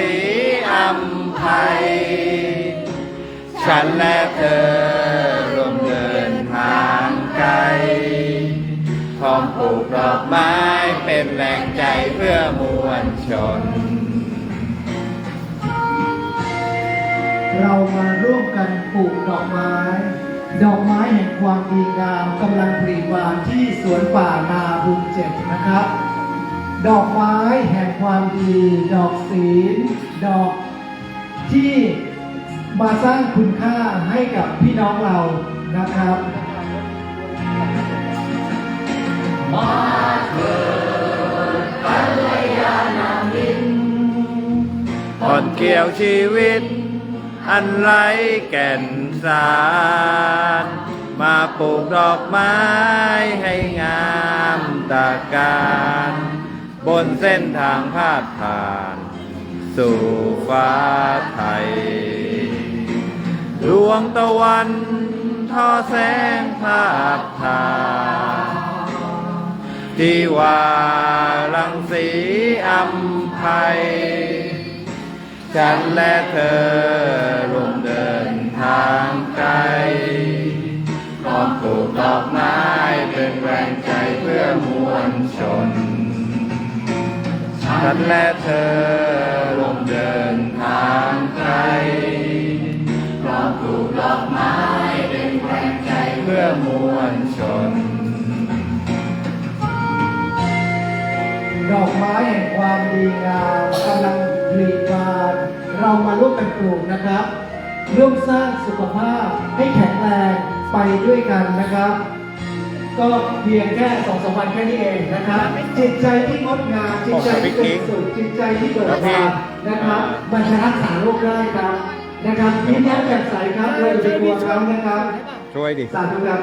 ที่ว่ารังสีอัมภัย ฉันและเธอร่วมเดินทางไกลพร้อมปลูกดอกไม้เป็นแรงใจเพื่อมวลชน เรามาร่วมกันปลูกดอกไม้ ดอกไม้แห่งความดีงามกำลังผลิบานที่สวนป่านาบุญเจ็ดนะครับ ดอกไม้แห่งความดี ดอกศีล ดอกที่มาสร้างคุณค่าให้กับพี่น้องเรานะครับมาเถิดัลยานามินผ่อนเกี่ยวชีวิต อันไร้แก่นสารมาปลูกดอกไม้ให้งามตาการ บนเส้นทางพาดผ่าน สู่ฟ้าไทย ดวงตะวันทอแสงภาพทานที่ว่ารังสีอัมภัยฉันและเธอร่วมเดินทางไกลพร้อมปลูกดอกไม้เป็นแรงใจเพื่อมวลชน ฉันและเธอร่วมเดินทางไกลพร้อมปลูกดอกไม้เป็นแรงใจเพื่อมวลชน ดอกไม้แห่งความดีงามกำลังผลิบานเรามาร่วมกันปลูกนะครับ ร่วมสร้างสุขภาพให้แข็งแรงไปด้วยกันนะครับ ก็เพียงแค่สองสามวันแค่นี้เองนะครับจิตใจที่งดงามจิตใจที่เป็นสุขจิตใจที่เบิกบานนะครับมันจะรักษาโรคได้ครับนะครับยิ้มแย้มแจ่มใสครับเราจะไปกลัวเขานะครับช่วยดิสาธุครับ